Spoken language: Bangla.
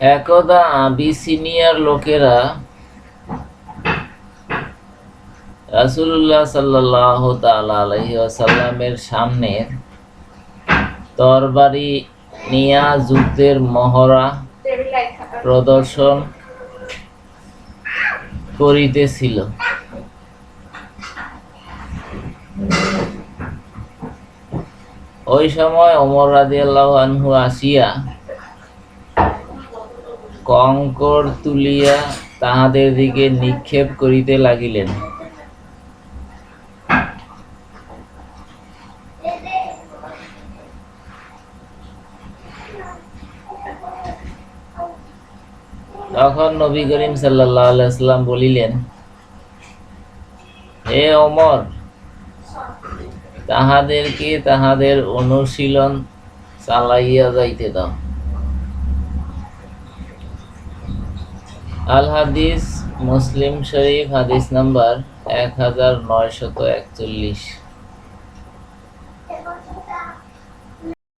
একদা আবিসিনিয়ার লোকেরা রাসূলুল্লাহ সাল্লাহ আলাইহি সামনে তরবারি নিয়া যুদ্ধের মহড়া প্রদর্শন করিতেছিল। ওই সময় ওমর রাদিয়াল্লাহু আনহু আসিয়া কঙ্কর তুলিয়া তাহাদের দিকে নিক্ষেপ করিতে লাগিলেন। তখন নবী করিম সাল্লাম বলিলেন, হে অমর তাহাদেরকে তাহাদের অনুশীলন চালাইয়া যাইতে দাও। আল হাদিস মুসলিম শরীফ হাদিস নাম্বার এক হাজার নয়শত একচল্লিশ।